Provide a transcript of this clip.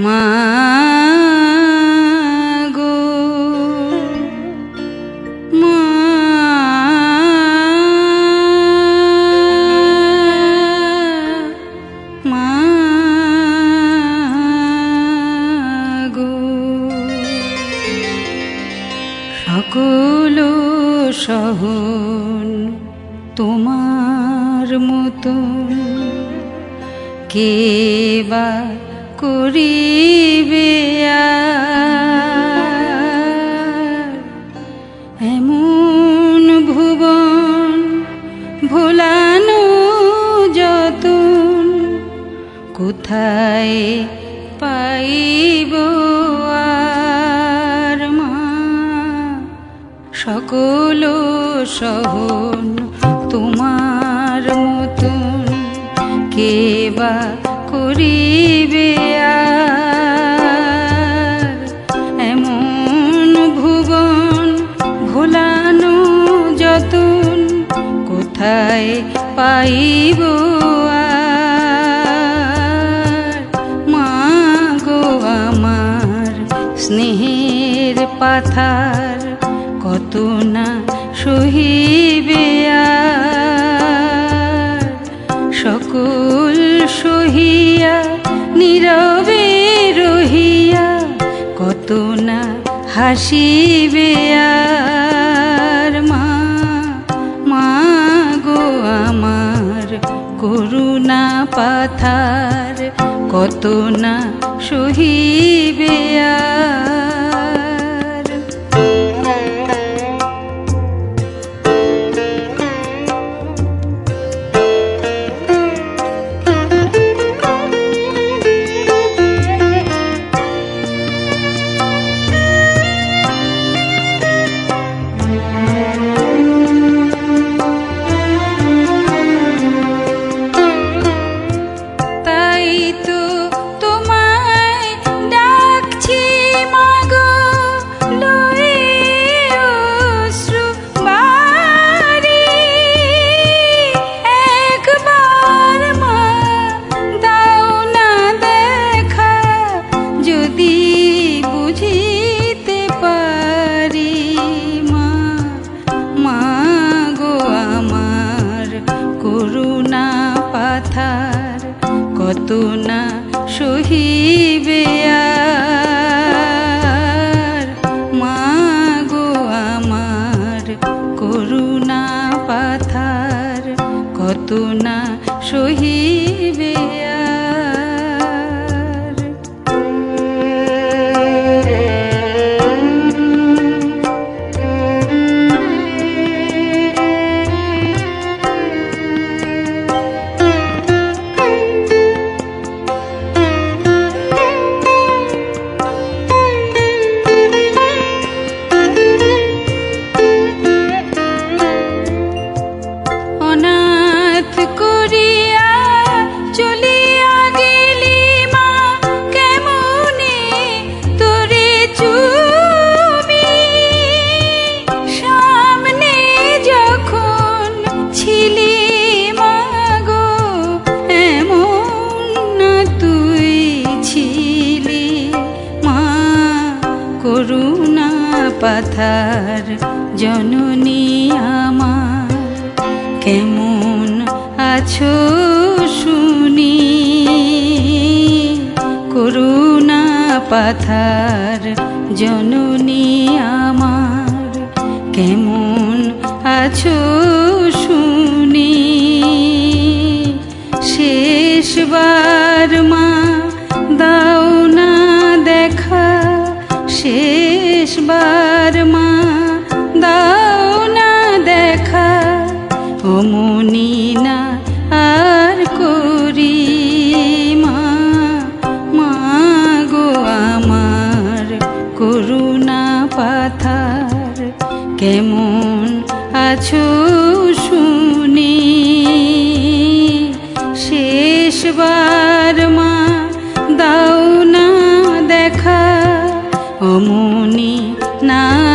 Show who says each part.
Speaker 1: মা গো মা মা গো। সকল সহন তোমার মতন কে বা করিবে? এমন ভুবন ভোলানো যতন কোথায় পাইব মা সকল সহন তোমার মতন কে বা করিবে? এমন ভুবন ভোলানো যতন কোথায় পাইব আর? মা গো স্নেহের পাথার কত না সহিবে আর সকল সহিয়া নীরবে রহিয়া, কত না হাসিবে আর মা মা গো আমার করুণা পাথার, কত না সহিবে আর কত না সহিবে আর পাথার জননী আমার, কেমন আছো শুনি? করুণা পাথার জননী আমার, কেমন আছো শুনি? শেষবার মা, দাও না দেখা, শেষবার আছো শুনি। শেষবার মা দাও না দেখা অমনি না